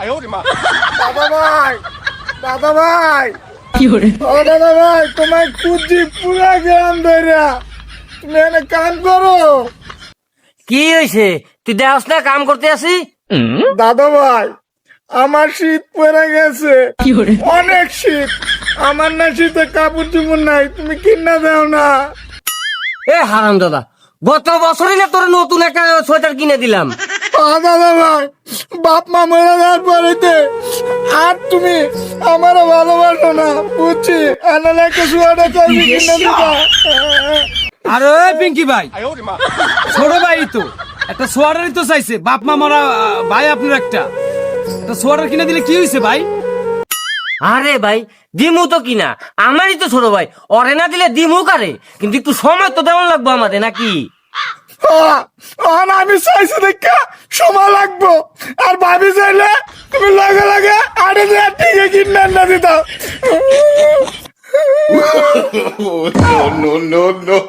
দাদা ভাই দাদা ভাই ও দাদা ভাই তোমার খুঁজি পুরা গ্রাম ধরে তুমি এনে কাম করো কি হয়েছে তুই দেখাস না কাম করতে আসি? দাদা ভাই আমার শীত পড়ে গেছে। অনেক শীত। আমার না শীতে কাপড় চুপড় নাই তুমি কিনা দাও না। এ হারাম দাদা গত বছরই না তোর নতুন একটা সোয়েটার কিনে দিলাম। ও দাদা ভাই বাপ মা মরে যাওয়ার পরেতে আর তুমি আমার ভালোবাসো না বুঝছি? একটা শুয়াটা কিনে দিবা আরে পিঙ্কি ভাই ছোট ভাই তো। একটা সোয়াটারই তো চাইছে। বাপ মা মারা ভাই আপনার একটা। একটা সোয়াটার কিনে দিলে কি হয়েছে ভাই? আরে ভাই দিমু তো কিনা? আমারই তো ছোট ভাই। অরে না দিলে দিমু কারে? কিন্তু একটু সময় তো দেওয়ান লাগবো আমাদের নাকি? আমি চাইছি দেখা সময় লাগবো। ভাবি চাইলে তুমি লগে লগে আড়ে দিয়ে কিনে না দিত no, no, no.